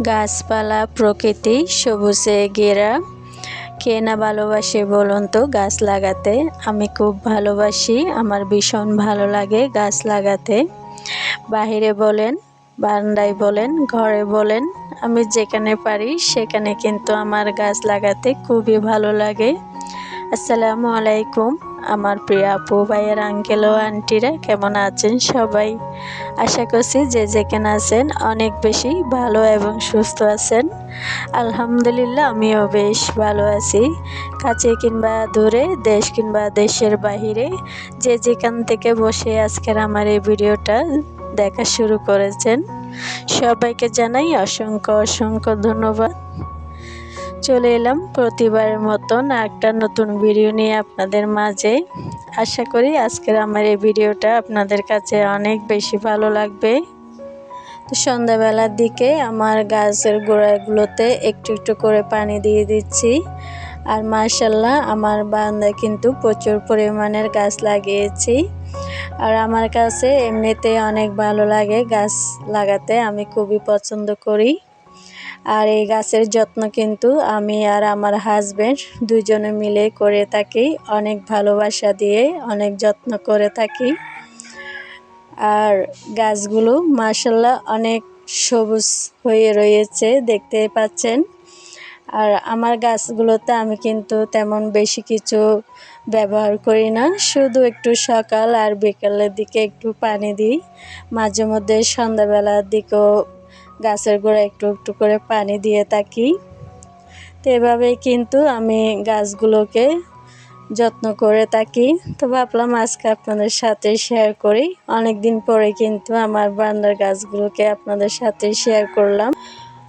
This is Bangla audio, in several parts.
গাছপালা প্রকৃতি সবুজে ঘেরা। কে না ভালোবাসে বলুন তো গাছ লাগাতে? আমি খুব ভালোবাসি, আমার ভীষণ ভালো লাগে গাছ লাগাতে। বাহিরে বলেন, বারান্দায় বলেন, ঘরে বলেন, আমি যেখানে পারি সেখানে কিন্তু আমার গাছ লাগাতে খুবই ভালো লাগে। আসসালামু আলাইকুম। আমার প্রিয় আপু, ভাইয়ের আঙ্কেল ও আন্টিরা কেমন আছেন সবাই? আশা করছি যে যেখানে আছেন অনেক বেশি ভালো এবং সুস্থ আছেন। আলহামদুলিল্লাহ, আমিও বেশ ভালো আছি। কাছে কিংবা দূরে, দেশ কিংবা দেশের বাহিরে, যে যেখান থেকে বসে আজকের আমার এই ভিডিওটা দেখা শুরু করেছেন, সবাইকে জানাই অসংখ্য অসংখ্য ধন্যবাদ। চলে এলাম প্রতিবারের মতন একটা নতুন ভিডিও নিয়ে আপনাদের মাঝে। আশা করি আজকের আমার এই ভিডিওটা আপনাদের কাছে অনেক বেশি ভালো লাগবে। সন্ধ্যাবেলার দিকে আমার গাছের গোড়াগুলোতে একটু একটু করে পানি দিয়ে দিচ্ছি। আর মার্শাল্লাহ আমার বারান্দায় কিন্তু প্রচুর পরিমাণের গাছ লাগিয়েছি। আর আমার কাছে এমনিতে অনেক ভালো লাগে গাছ লাগাতে, আমি খুবই পছন্দ করি। আর এই গাছের যত্ন কিন্তু আমি আর আমার হাজব্যান্ড দুজনে মিলে করে থাকি। অনেক ভালোবাসা দিয়ে, অনেক যত্ন করে থাকি। আর গাছগুলো মাসাল্লাহ অনেক সবুজ হয়ে রয়েছে, দেখতে পাচ্ছেন। আর আমার গাছগুলোতে আমি কিন্তু তেমন বেশি কিছু ব্যবহার করি না। শুধু একটু সকাল আর বিকালের দিকে একটু পানি দিই। মাঝে মধ্যে সন্ধ্যাবেলার দিকেও গাছের গোড়া একটু একটু করে পানি দিয়ে থাকি। তো এভাবেই কিন্তু আমি গাছগুলোকে যত্ন করে থাকি। তো ভাবলাম আজকে আপনাদের সাথে শেয়ার করি। অনেক দিন পরে কিন্তু আমার বান্দার গাছগুলোকে আপনাদের সাথে শেয়ার করলাম।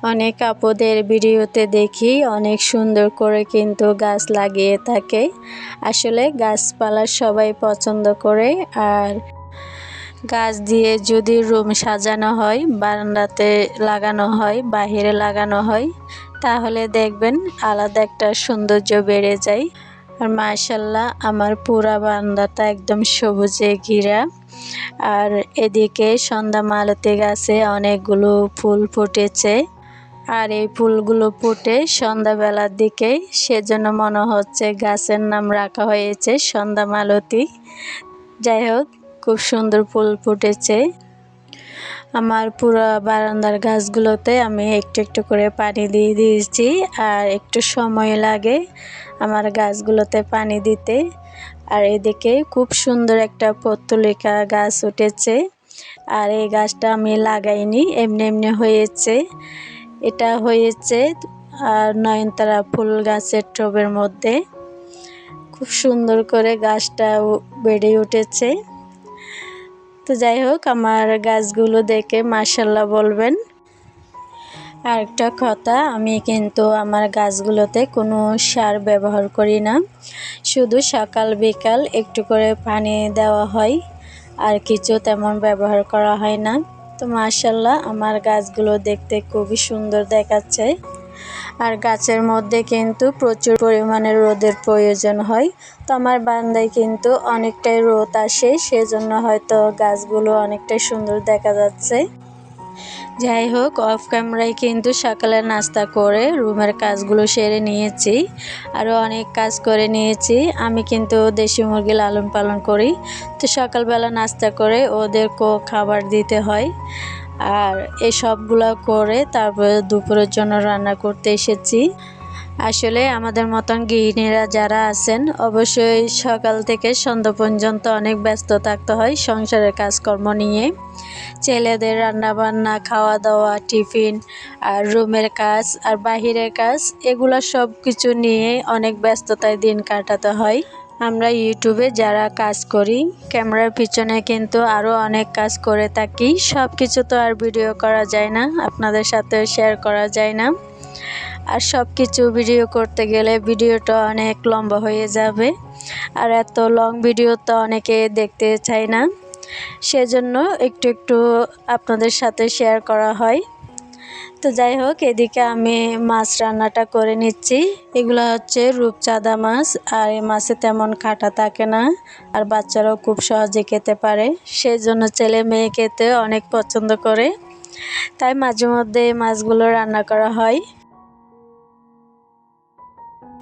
অনেক আপদের ভিডিওতে দেখি অনেক সুন্দর করে কিন্তু গাছ লাগিয়ে থাকে। আসলে গাছপালা সবাই পছন্দ করে আর গাছ দিয়ে যদি রুম সাজানো হয়, বারান্দাতে লাগানো হয়, বাহিরে লাগানো হয়, তাহলে দেখবেন আলাদা একটা সৌন্দর্য বেড়ে যায়। আর মাশাল্লাহ আমার পুরা বারান্দাটা একদম সবুজে ঘিরা। আর এদিকে সন্ধ্যা মালতি গাছে অনেকগুলো ফুল ফুটেছে। আর এই ফুলগুলো ফুটে সন্ধ্যাবেলার দিকে সেজন্য মনে হচ্ছে গাছের নাম রাখা হয়েছে সন্ধ্যা মালতী। যাই হোক খুব সুন্দর ফুল ফুটেছে। আমার পুরো বারান্দার গাছগুলোতে আমি একটু একটু করে পানি দিয়ে দিয়েছি আর একটু সময় লাগে আমার গাছগুলোতে পানি দিতে। আর এদিকে খুব সুন্দর একটা পত্তলিকা গাছ উঠেছে আর এই গাছটা আমি লাগাইনি, এমনি এমনি হয়েছে। এটা হয়েছে আর নয়নতারা ফুল গাছের টবের মধ্যে। খুব সুন্দর করে গাছটা বেড়ে উঠেছে। তো যাই হোক, আমার গাছগুলো দেখে মার্শাল্লাহ বলবেন। আর একটা কথা, আমি কিন্তু আমার গাছগুলোতে কোনো সার ব্যবহার করি না। শুধু সকাল বিকাল একটু করে পানি দেওয়া হয়, আর কিছু তেমন ব্যবহার করা হয় না। তো মার্শাল্লাহ আমার গাছগুলো দেখতে খুবই সুন্দর দেখাচ্ছে। আর গাছের মধ্যে কিন্তু প্রচুর পরিমাণে রোদের প্রয়োজন হয়। তো আমার বান্দায় কিন্তু অনেকটাই রোদ আসে, সেজন্য হয়তো গাছগুলো অনেকটাই সুন্দর দেখা যাচ্ছে। যাই হোক, অফ ক্যামেরায় কিন্তু সকালে নাস্তা করে রুমের কাজগুলো সেরে নিয়েছি আরও অনেক কাজ করে নিয়েছি। আমি কিন্তু দেশি মুরগি লালন পালন করি। তো সকালবেলা নাস্তা করে ওদেরকেও খাবার দিতে হয়। আর এসবগুলো করে তারপরে দুপুরের জন্য রান্না করতে এসেছি। আসলে আমাদের মতন গৃহিণীরা যারা আছেন, অবশ্যই সকাল থেকে সন্ধ্যা পর্যন্ত অনেক ব্যস্ত থাকতে হয় সংসারের কাজকর্ম নিয়ে। ছেলেদের রান্নাবান্না খাওয়া দাওয়া টিফিন আর রুমের কাজ আর বাহিরের কাজ, এগুলো সব কিছু নিয়ে অনেক ব্যস্ততায় দিন কাটাতে হয়। আমরা ইউটিউবে যারা কাজ করি, ক্যামেরার পিছনে কিন্তু আরও অনেক কাজ করে থাকি। সব কিছু তো আর ভিডিও করা যায় না, আপনাদের সাথে শেয়ার করা যায় না। আর সব কিছু ভিডিও করতে গেলে ভিডিওটা অনেক লম্বা হয়ে যাবে। আর এত লং ভিডিও তো অনেকে দেখতে চায় না। সেজন্য একটু একটু আপনাদের সাথে শেয়ার করা হয়। তো যাই হোক, এদিকে আমি মাছ রান্নাটা করে নিচ্ছি। এগুলো হচ্ছে রূপচাঁদা মাছ, আর এই মাছে তেমন কাটা থাকে না, আর বাচ্চারাও খুব সহজে খেতে পারে। সেই জন্য ছেলে মেয়ে খেতে অনেক পছন্দ করে। তাই মাঝে মধ্যে এই মাছগুলো রান্না করা হয়।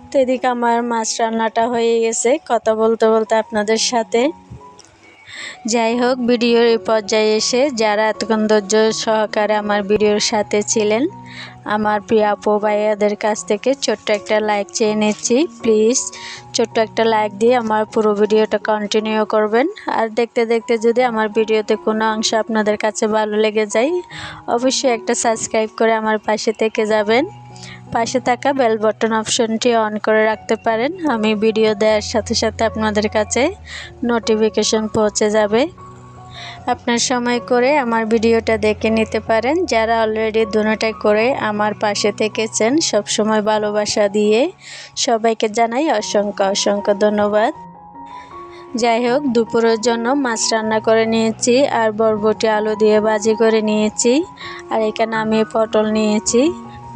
তো এদিকে আমার মাছ রান্নাটা হয়ে গেছে, কথা বলতে বলতে আপনাদের সাথে। যাই হোক, ভিডিওর এই পর্যায়ে এসে যারা এতক্ষণ ধৈর্য সহকারে আমার ভিডিওর সাথে ছিলেন, আমার প্রিয় আপু ভাইয়াদের কাছ থেকে ছোট্ট একটা লাইক চেয়ে নিচ্ছি। প্লিজ ছোট্ট একটা লাইক দিয়ে আমার পুরো ভিডিওটা কন্টিনিউ করবেন। আর দেখতে দেখতে যদি আমার ভিডিওতে কোনো অংশ আপনাদের কাছে ভালো লেগে যায়, অবশ্যই একটা সাবস্ক্রাইব করে আমার পাশে থেকে যাবেন। পাশে থাকা বেল বটন অপশনটি অন করে রাখতে পারেন। আমি ভিডিও দেওয়ার সাথে সাথে আপনাদের কাছে নোটিফিকেশন পৌঁছে যাবে। আপনার সময় করে আমার ভিডিওটা দেখে নিতে পারেন। যারা অলরেডি দুটাই করে আমার পাশে থেকেছেন সব সময় ভালোবাসা দিয়ে সবাইকে জানাই অসংখ্য অসংখ্য ধন্যবাদ। যাই হোক, দুপুরের জন্য মাছ রান্না করে নিয়েছি, আর বরবটি আলু দিয়ে বাজি করে নিয়েছি, আর এখানে আমি পটল নিয়েছি।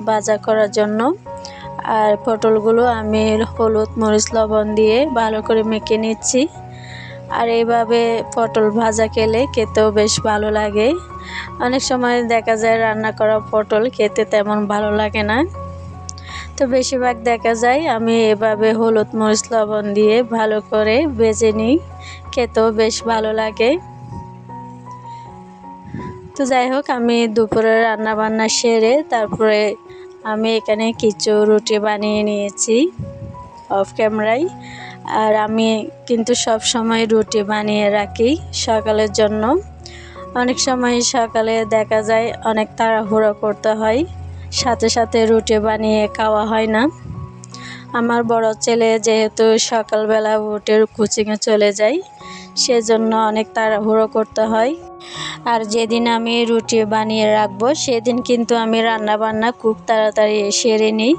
ভাজা করার জন্য। আর পটলগুলো আমি হলুদ, মরিচ, লবণ দিয়ে ভালো করে মেখে নিচ্ছি। আর এইভাবে পটল ভাজা খেলে খেতেও বেশ ভালো লাগে। অনেক সময় দেখা যায় রান্না করা পটল খেতে তেমন ভালো লাগে না। তো বেশিরভাগ দেখা যায় আমি এভাবে হলুদ, মরিচ, লবণ দিয়ে ভালো করে ভেজে নিই। খেতেও বেশ ভালো লাগে। তো যাই হোক, আমি দুপুরে রান্না বান্না সেরে তারপরে আমি এখানে কিছু রুটি বানিয়ে নিয়েছি অফ ক্যামেরায় আর আমি কিন্তু সব সময় রুটি বানিয়ে রাখি সকালের জন্য। অনেক সময় সকালে দেখা যায় অনেক তাড়াহুড়ো করতে হয়, সাথে সাথে রুটি বানিয়ে খাওয়া হয় না। আমার বড় ছেলে যেহেতু সকালবেলা উঠে কোচিংয়ে চলে যায়, সেজন্য অনেক তাড়াহুড়ো করতে হয়। আর যেদিন আমি রুটি বানিয়ে রাখব, সেদিন কিন্তু আমি রান্না বান্না খুব তাড়াতাড়ি সেরে নিই।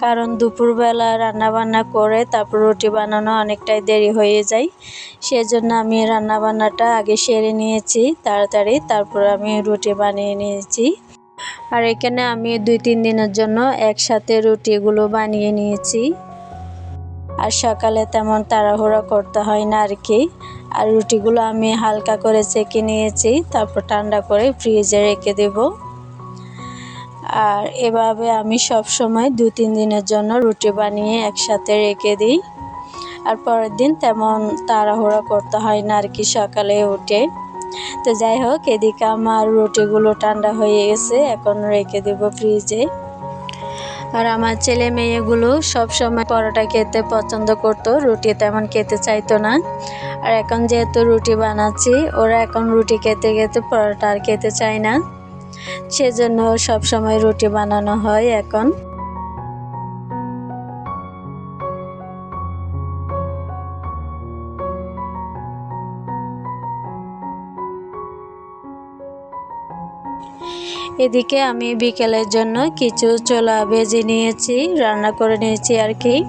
কারণ দুপুরবেলা রান্না বান্না করে তারপর রুটি বানানো অনেকটাই দেরি হয়ে যায়। সেজন্য আমি রান্না বান্নাটা আগে সেরে নিয়েছি তাড়াতাড়ি, তারপর আমি রুটি বানিয়ে নিয়েছি। আর এখানে আমি দুই তিন দিনের জন্য একসাথে রুটিগুলো বানিয়ে নিয়েছি। আর সকালে তেমন তাড়াহুড়া করতে হয় না আর কি। আর রুটিগুলো আমি হালকা করে চেকে নিয়েছি, তারপর ঠান্ডা করে ফ্রিজে রেখে দেব। আর এভাবে আমি সব সময় দু তিন দিনের জন্য রুটি বানিয়ে একসাথে রেখে দিই। আর পরের দিন তেমন তাড়াহুড়া করতে হয় না আর কি সকালে উঠে। তো যাই হোক, এদিকে আমার রুটিগুলো ঠান্ডা হয়ে গেছে, এখন রেখে দেব ফ্রিজে। আর আমার ছেলে মেয়েগুলো সব সময় পরোটা খেতে পছন্দ করত, রুটি তেমন খেতে চাইতো না। আর এখন যেহেতু রুটি বানাচ্ছি, ওরা এখন রুটি খেতে খেতে পরোটা আর খেতে চায় না। সেজন্য সব সময় রুটি বানানো হয় এখন। এদিকে আমি বিকেলের জন্য কিছু ছোলা ভেজে নিয়েছি, রান্না করে নিয়েছি আর কি।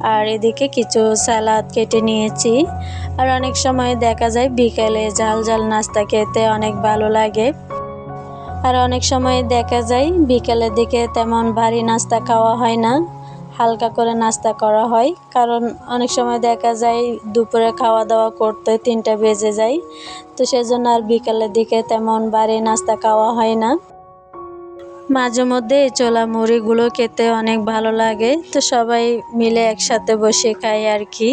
আর এদিকে কিছু স্যালাদ কেটে নিয়েছি। আর অনেক সময় দেখা যায় বিকেলে ঝাল ঝাল নাস্তা খেতে অনেক ভালো লাগে। আর অনেক সময় দেখা যায় বিকেলের দিকে তেমন ভারী নাস্তা খাওয়া হয় না। হালকা করে নাস্তা করা হয়। কারণ অনেক সময় দেখা যায় দুপুরে খাওয়া দাওয়া করতে তিনটা বেজে যায়। তো সেজন্য আর বিকালের দিকে তেমন বাড়ি নাস্তা খাওয়া হয় না। মাঝে মধ্যে এই চোলা মুড়িগুলো খেতে অনেক ভালো লাগে। তো সবাই মিলে একসাথে বসে খাই আর কি।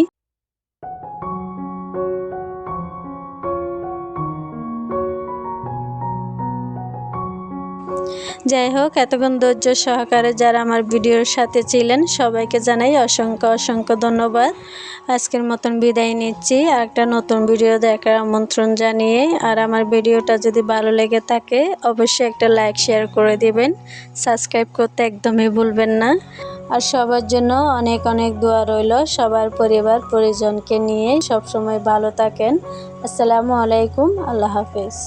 যাই হোক, এতক্ষণ ধৈর্য সহকারে যারা আমার ভিডিওর সাথে ছিলেন, সবাইকে জানাই অসংখ্য অসংখ্য ধন্যবাদ। আজকের মতন বিদায় নিচ্ছি। একটা নতুন ভিডিও দেখার আমন্ত্রণ জানিয়ে, আর আমার ভিডিওটা যদি ভালো লেগে থাকে, অবশ্যই একটা লাইক, শেয়ার করে দিবেন। সাবস্ক্রাইব করতে একদমই ভুলবেন না। আর সবার জন্য অনেক অনেক দোয়া রইল সবার পরিবার, পরিজনকে নিয়ে। সবসময় ভালো থাকেন। আসসালামু আলাইকুম। আল্লাহ হাফিজ।